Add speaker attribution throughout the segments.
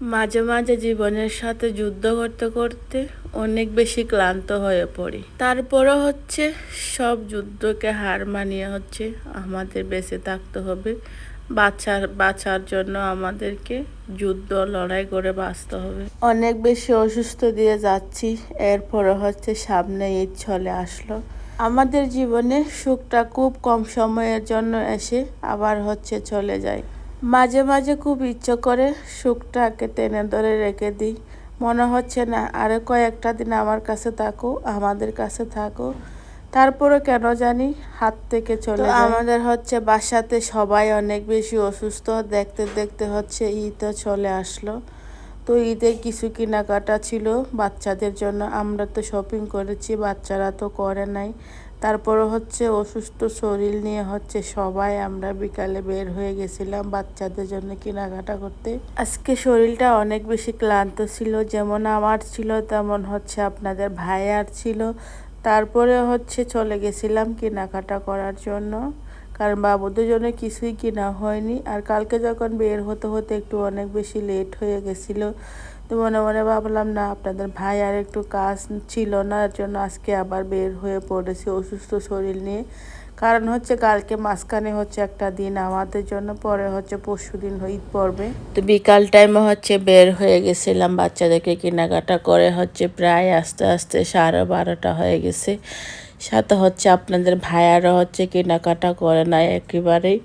Speaker 1: মাঝে মাঝে জীবনের সাথে যুদ্ধ করতে করতে অনেক বেশি ক্লান্ত হয়ে পড়ি। তারপরও হচ্ছে সব যুদ্ধকে হার মানিয়ে হচ্ছে আমাদের বেঁচে থাকতে হবে। বাঁচার বাঁচার জন্য আমাদেরকে যুদ্ধ, লড়াই করে বাঁচতে হবে। অনেক বেশি অসুস্থ দিয়ে যাচ্ছি এরপরে হচ্ছে সামনে ঈদ চলে আসলো। আমাদের জীবনে সুখটা খুব কম সময়ের জন্য এসে আবার হচ্ছে চলে যায়। মাঝে মাঝে খুব ইচ্ছে করে সুখটাকে টেনে ধরে রেখে দিই। মনে হচ্ছে না আরও কয়েকটা দিন আমার কাছে থাকো আমাদের কাছে থাকো। তারপরে কেন জানি হাত থেকে চলে আমাদের হচ্ছে বাসাতে সবাই অনেক বেশি অসুস্থ দেখতে দেখতে হচ্ছে ঈদও চলে আসলো। তো ঈদে কিছু কেনাকাটা ছিল বাচ্চাদের জন্য। আমরা তো শপিং করেছি, বাচ্চারা তো করে নাই। তারপরে হচ্ছে অসুস্থ শরীর নিয়ে হচ্ছে সবাই আমরা বিকালে বের হয়ে গেছিলাম বাচ্চাদের জন্য কেনাকাটা করতে। আজকে শরীরটা অনেক বেশি ক্লান্ত ছিল, যেমন আমার ছিল, তেমন হচ্ছে আপনাদের ভাইয়ার ছিল। তারপরে হচ্ছে চলে গেছিলাম কেনাকাটা করার জন্য। কারণ বাবুদের জন্য কিছুই কেনা হয়নি। আর কালকে যখন বের হতে হতে একটু অনেক বেশি লেট হয়ে গেছিল, তো মনে মনে ভাবলাম, না, আপনাদের ভাই আর একটু কাজ ছিল না, এর জন্য আজকে আবার বের হয়ে পড়েছি অসুস্থ শরীর নিয়ে। কারণ হচ্ছে কালকে মাঝখানে হচ্ছে একটা দিন আমাদের জন্য, পরে হচ্ছে পরশু দিন ঈদ পড়বে। তো বিকাল টাইমে হচ্ছে বের হয়ে গেছিলাম বাচ্চাদেরকে কেনাকাটা করে, হচ্ছে প্রায় আস্তে আস্তে সাড়ে বারোটা হয়ে গেছে। সাথে হচ্ছে আপনাদের ভাইয়ারা হচ্ছে কেনাকাটা করে না একেবারেই।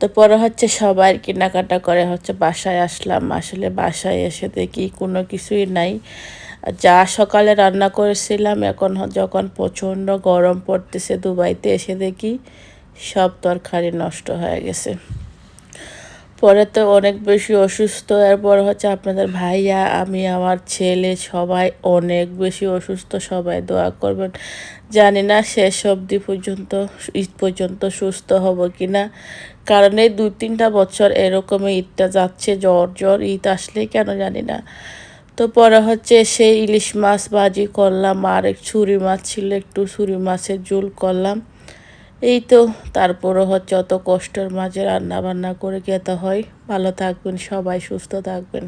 Speaker 1: তো পরে হচ্ছে সবাই কেনাকাটা করে হচ্ছে বাসায় আসলাম। আসলে বাসায় এসে দেখি কোনো কিছুই নাই। যা সকালে রান্না করেছিলাম, এখন যখন প্রচণ্ড গরম পড়তেছে দুবাইতে এসে দেখি সব তরকারি নষ্ট হয়ে গেছে। পরে তো অনেক বেশি অসুস্থ। এরপর হচ্ছে আপনাদের ভাইয়া, আমি, আমার ছেলে সবাই অনেক বেশি অসুস্থ, সবাই দোয়া করবেন। জানি না শেষ অবধি পর্যন্ত, ঈদ পর্যন্ত সুস্থ হব কি না কারণ এই দুই তিনটা বছর এরকমই ঈদটা যাচ্ছে, জ্বর জ্বর, ঈদ আসলে কেন জানি না। তো পরে হচ্ছে সেই ইলিশ মাছ ভাজি করলাম, আর এক ছুরি মাছ ছিল, একটু ছুরি মাছের ঝুল করলাম। এই তো, তারপরও হচ্ছে অত কষ্টের মাঝে রান্না বান্না করে খেতে হয়। ভালো থাকবেন সবাই, সুস্থ থাকবেন।